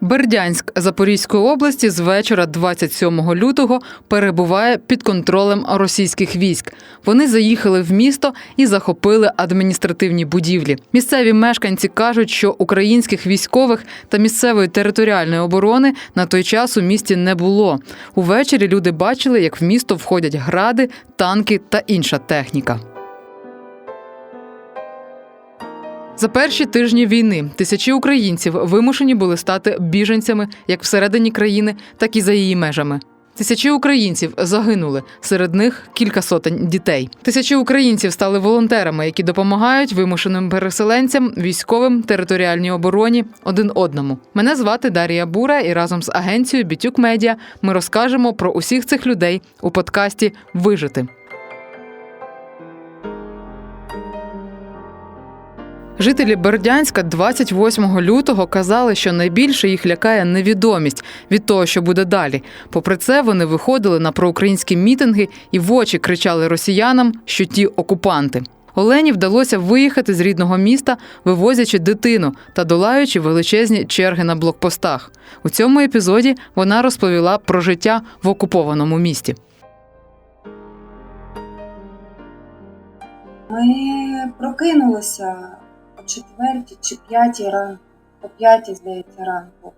Бердянськ Запорізької області з вечора 27 лютого перебуває під контролем російських військ. Вони заїхали в місто і захопили адміністративні будівлі. Місцеві мешканці кажуть, що українських військових та місцевої територіальної оборони на той час у місті не було. Увечері люди бачили, як в місто входять гради, танки та інша техніка. За перші тижні війни тисячі українців вимушені були стати біженцями як всередині країни, так і за її межами. Тисячі українців загинули, серед них кілька сотень дітей. Тисячі українців стали волонтерами, які допомагають вимушеним переселенцям, військовим, територіальній обороні один одному. Мене звати Дарія Бура, і разом з агенцією Бітюк Медіа ми розкажемо про усіх цих людей у подкасті Вижити. Жителі Бердянська 28 лютого казали, що найбільше їх лякає невідомість від того, що буде далі. Попри це, вони виходили на проукраїнські мітинги і в очі кричали росіянам, що ті окупанти. Олені вдалося виїхати з рідного міста, вивозячи дитину та долаючи величезні черги на блокпостах. У цьому епізоді вона розповіла про життя в окупованому місті. Ми прокинулися четвертій чи п'ятій ранку, о п'ятій, здається, ранку,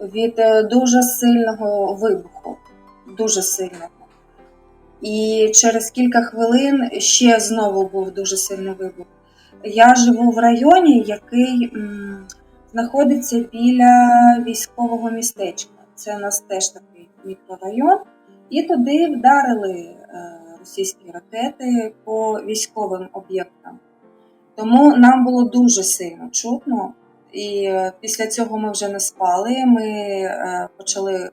від е, дуже сильного вибуху. Дуже сильного. І через кілька хвилин ще знову був дуже сильний вибух. Я живу в районі, який м, знаходиться біля військового містечка. Це у нас теж такий мікрорайон. І туди вдарили е, російські ракети по військовим об'єктам. Тому нам було дуже сильно чутно. І е, після цього ми вже не спали. Ми е, почали е,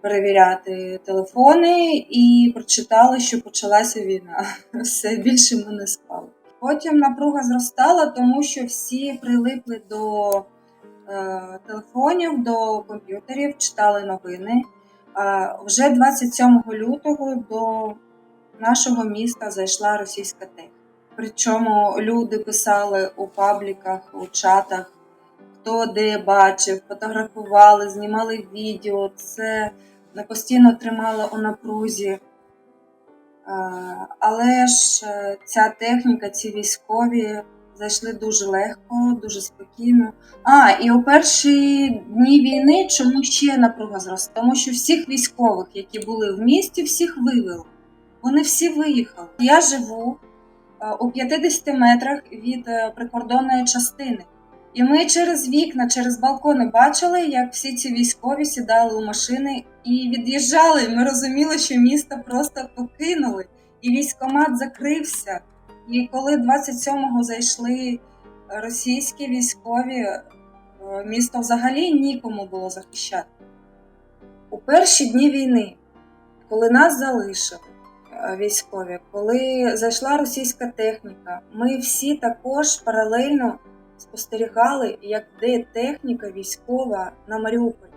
перевіряти телефони і прочитали, що почалася війна. Все більше ми не спали. Потім напруга зростала, тому що всі прилипли до телефонів, до комп'ютерів, читали новини. Вже 27 лютого до нашого міста зайшла російська техніка. Причому люди писали у пабліках, у чатах, хто де бачив, фотографували, знімали відео. Це постійно тримало у напрузі. Але ж е, ця техніка, ці військові зайшли дуже легко, дуже спокійно. А, і у перші дні війни чому ще напруга зросла? Тому що всіх військових, які були в місті, всіх вивели. Вони всі виїхали. Я живу е, у 50 метрах від е, прикордонної частини. І ми через вікна, через балкони бачили, як всі ці військові сідали у машини і від'їжджали. Ми розуміли, що місто просто покинули, і військомат закрився. І коли 27-го зайшли російські військові, е, місто взагалі нікому було захищати. У перші дні війни, коли нас залишили е, військові, коли зайшла російська техніка, ми всі також паралельно спостерігали, як йде техніка військова на Маріуполь.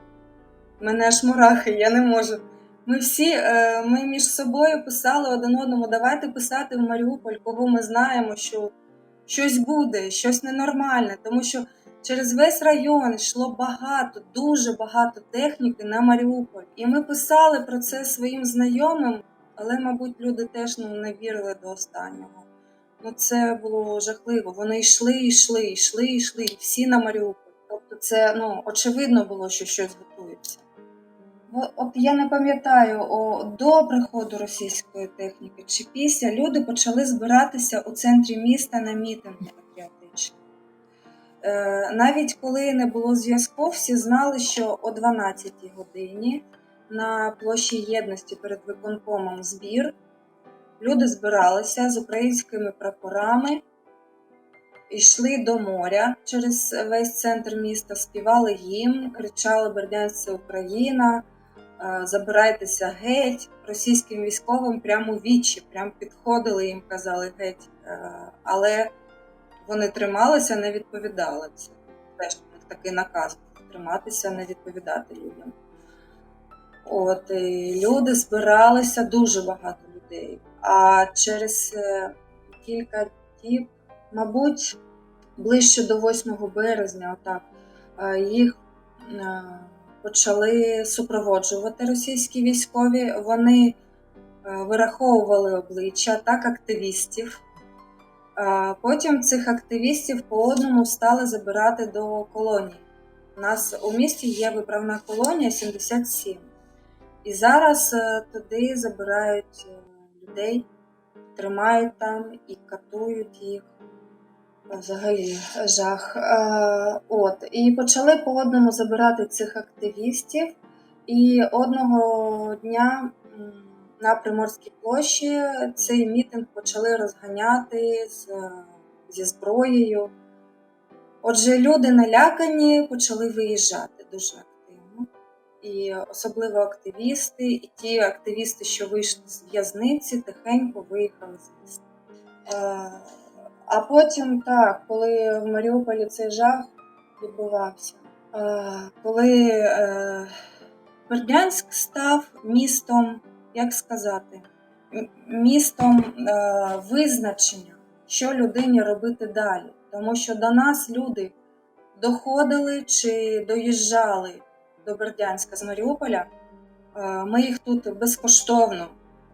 Мене аж мурахи, я не можу. Ми всі е, ми між собою писали один одному, давайте писати в Маріуполь, кого ми знаємо, що щось буде, щось ненормальне, тому що через весь район йшло багато, дуже багато техніки на Маріуполь. І ми писали про це своїм знайомим, але, мабуть, люди теж ну, не вірили до останнього. Ну, це було жахливо. Вони йшли, йшли, йшли, йшли, всі на Маріуполь. Тобто, це ну, очевидно було, що щось готується. От я не пам'ятаю, до приходу російської техніки чи після люди почали збиратися у центрі міста на мітинги патріотичні. Е, навіть коли не було зв'язку, всі знали, що о 12 годині на площі єдності перед виконкомом збір люди збиралися з українськими прапорами, йшли до моря через весь центр міста, співали гімн, кричали Бердянська Україна, е, забирайтеся геть. Російським військовим прямо у вічі, прямо підходили їм, казали геть. Е, Але вони трималися, не відповідали. Це теж такий наказ триматися, не відповідати людям. От і люди збиралися дуже багато людей. А через е, кілька діб, мабуть, ближче до 8 березня, отак, Е, Їх е, почали супроводжувати російські військові. Вони вираховували обличчя так активістів. Потім цих активістів по одному стали забирати до колонії. У нас у місті є виправна колонія 77. І зараз е, туди забирають е, людей, тримають там і катують їх. Взагалі жах. Е, От. І почали по одному забирати цих активістів. І одного дня на Приморській площі цей мітинг почали розганяти з, зі зброєю. Отже, люди налякані почали виїжджати дуже. І особливо активісти, і ті активісти, що вийшли з в'язниці, тихенько виїхали з. Е, А потім так, коли в Маріуполі цей жах відбувався, е, коли е, Бердянськ став містом, як сказати, містом визначення, що людині робити далі. Тому що до нас люди доходили чи доїжджали до Бердянська з Маріуполя. Е, Ми їх тут безкоштовно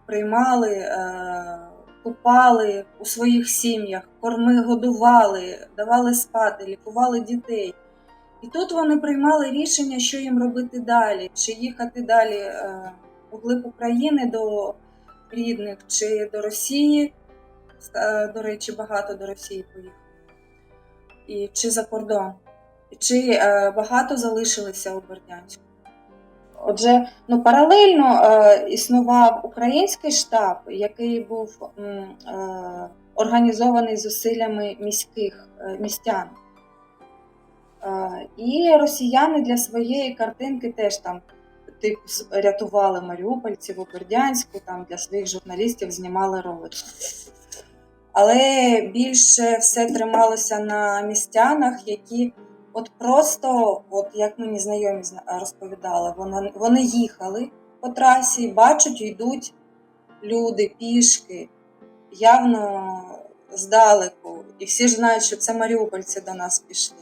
приймали, е, купали у своїх сім'ях, корми годували, давали спати, лікували дітей. І тут вони приймали рішення, що їм робити далі, чи їхати далі е, у глиб України до рідних, чи до Росії. До речі, багато до Росії поїхало. І чи за кордон, чи е, багато залишилися у Бердянську. Отже, ну паралельно е, існував український штаб, який був е, організований зусиллями міських е, містян. Е, і росіяни для своєї картинки теж там типу рятували маріупольців у Бердянську, там для своїх журналістів знімали ролики. Але більше все трималося на містянах, які от просто, от як мені знайомі зна- розповідали, вони, вони їхали по трасі, бачать, йдуть люди пішки, явно здалеку. І всі ж знають, що це маріупольці до нас пішли.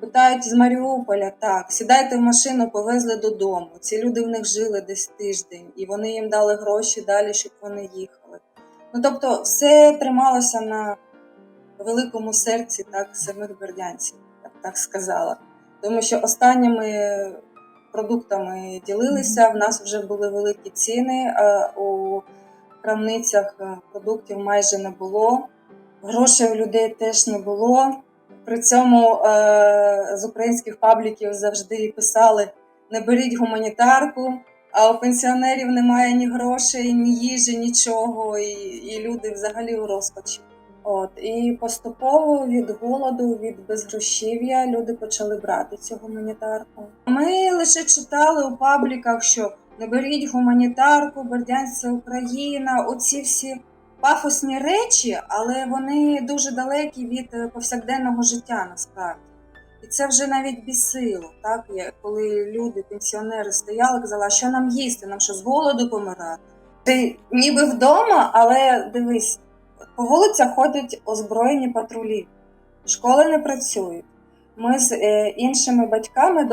Питають з Маріуполя, так, сідайте в машину, повезли додому. Ці люди в них жили десь тиждень, і вони їм дали гроші далі, щоб вони їхали. Ну тобто, все трималося на великому серці так, самих бердянців, так сказала. Тому що останніми продуктами ділилися, в нас вже були великі ціни, а у крамницях е, продуктів майже не було. Грошей у людей теж не було. При цьому е, з українських пабліків завжди писали: не беріть гуманітарку, а у пенсіонерів немає ні грошей, ні їжі, нічого, і, і люди взагалі у розпачі. От і поступово від голоду, від безгрошів'я люди почали брати цю гуманітарку. Ми лише читали у пабліках, що не беріть гуманітарку, Бердянськ це Україна. Оці всі пафосні речі, але вони дуже далекі від е, повсякденного життя насправді. І це вже навіть бісило, так коли люди, пенсіонери стояли, казали, що нам їсти, нам що з голоду помирати. Ти ніби вдома, але дивись, по вулицях ходять озброєні патрулі, школи не працюють. Ми з е, іншими батьками,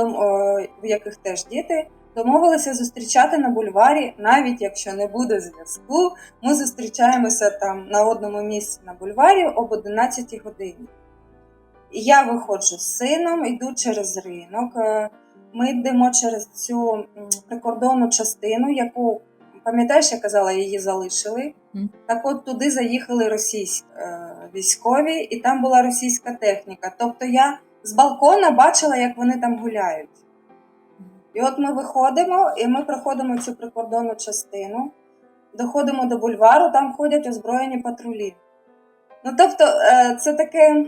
в яких теж діти, домовилися зустрічати на бульварі, навіть якщо не буде зв'язку. Ми зустрічаємося там на одному місці на бульварі об 11 годині. Я виходжу з сином, йду через ринок. е, Ми йдемо через цю прикордонну частину, яку, пам'ятаєш, я казала, її залишили. Мгм. Так от туди заїхали російські е, військові, і там була російська техніка. Тобто я з балкона бачила, як вони там гуляють. І от ми виходимо, і ми проходимо цю прикордонну частину, доходимо до бульвару, там ходять озброєні патрулі. Ну тобто, е, це таке,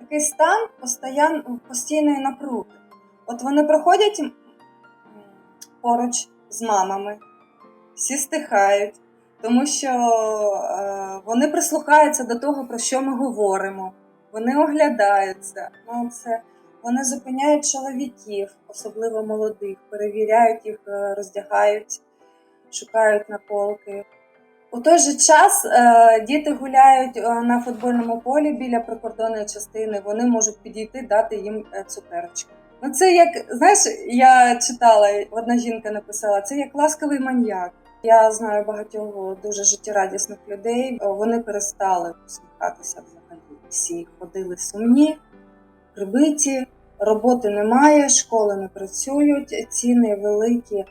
такий стан постоян, постійної напруги. От вони проходять поруч з мамами, всі стихають, тому що е, вони прислухаються до того, про що ми говоримо. Вони оглядаються. Ну, це вони зупиняють чоловіків, особливо молодих, перевіряють їх, е, роздягають, шукають наколки. У той же час е, діти гуляють на футбольному полі біля прикордонної частини. Вони можуть підійти, дати їм цукерочку. Ну це як знаєш, я читала, одна жінка написала, це як ласкавий маньяк. Я знаю багатьох дуже життєрадісних людей. Вони перестали посміхатися взагалі. Всі ходили сумні, прибиті, роботи немає, школи не працюють, ціни великі. Е,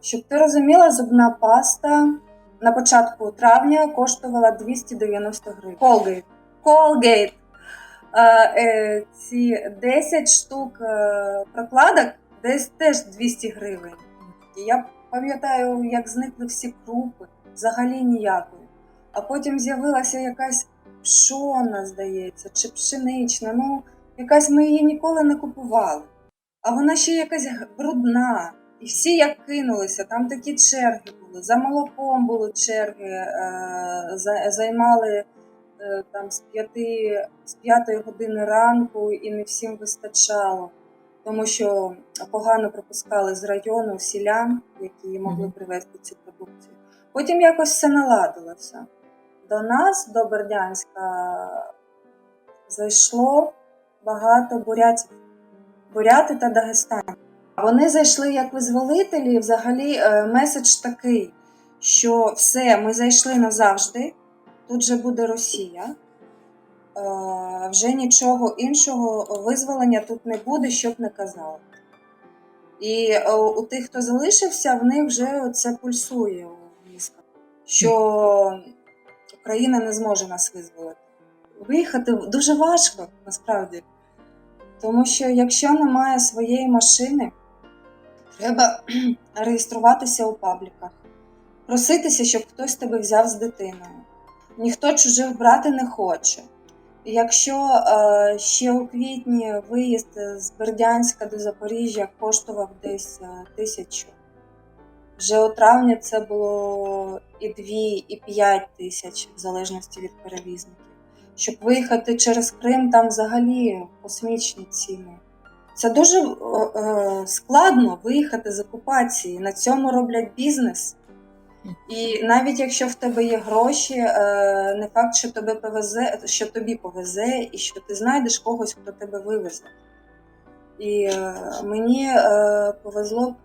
Щоб ти розуміла, зубна паста на початку травня коштувала 290 гривень. Е, е, ці 10 штук е, прокладок десь теж 200 гривень. Я пам'ятаю, як зникли всі крупи, взагалі ніякої. А потім з'явилася якась пшона, здається, чи пшенична. Ну, якась ми її ніколи не купували. А вона ще якась брудна. І всі як кинулися, там такі черги були. За молоком були черги, е, займали е, там з п'яти з п'ятої години ранку і не всім вистачало, тому що погано пропускали з району селян, які могли привезти цю продукцію. Потім якось все наладилося. До нас, до Бердянська, зайшло багато бурятів, буряти та Дагестан. Вони зайшли як визволителі. і Взагалі е, меседж такий, що все, ми зайшли назавжди. Тут же буде Росія. Е, Вже нічого іншого визволення тут не буде, щоб не казали. І е, у тих, хто залишився, в них вже це пульсує у мізках, що Україна не зможе нас визволити. Виїхати дуже важко насправді. Тому що якщо немає своєї машини, треба реєструватися у пабліках, проситися, щоб хтось тебе взяв з дитиною. Ніхто чужих брати не хоче. Якщо е, ще у квітні виїзд з Бердянська до Запоріжжя коштував десь е, тисячу, вже у травні це було і 2, і 5 тисяч, в залежності від перевізників. Щоб виїхати через Крим, там взагалі космічні ціни. Це дуже е, складно виїхати з окупації. На цьому роблять бізнес. І навіть якщо в тебе є гроші, е, не факт, що тебе повезе, що тобі повезе, і що ти знайдеш когось, хто тебе вивезе. І е, мені е, повезло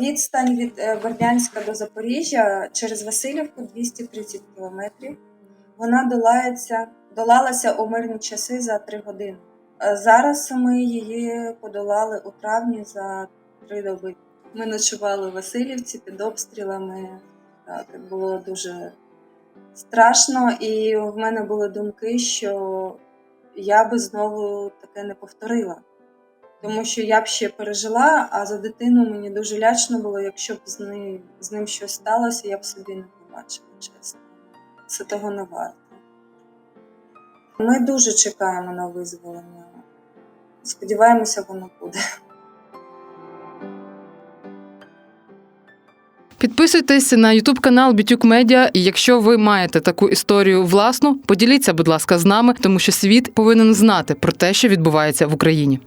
відстань від Бердянська до Запоріжжя через Васильівку 230 кілометрів. Вона долається, долалася у мирні часи за 3 години. Зараз ми її подолали у травні за 3 доби. Ми ночували у Васильівці під обстрілами. Було дуже страшно, і в мене були думки, що я би знову таке не повторила. Тому що я б ще пережила, а за дитину мені дуже лячно було, якщо б з ним, з ним щось сталося, я б собі не побачила, чесно. Це того не варто. Ми дуже чекаємо на визволення. Сподіваємося, воно буде. Підписуйтесь на Ютуб канал Бітюк Медіа. І якщо ви маєте таку історію власну, поділіться, будь ласка, з нами, тому що світ повинен знати про те, що відбувається в Україні.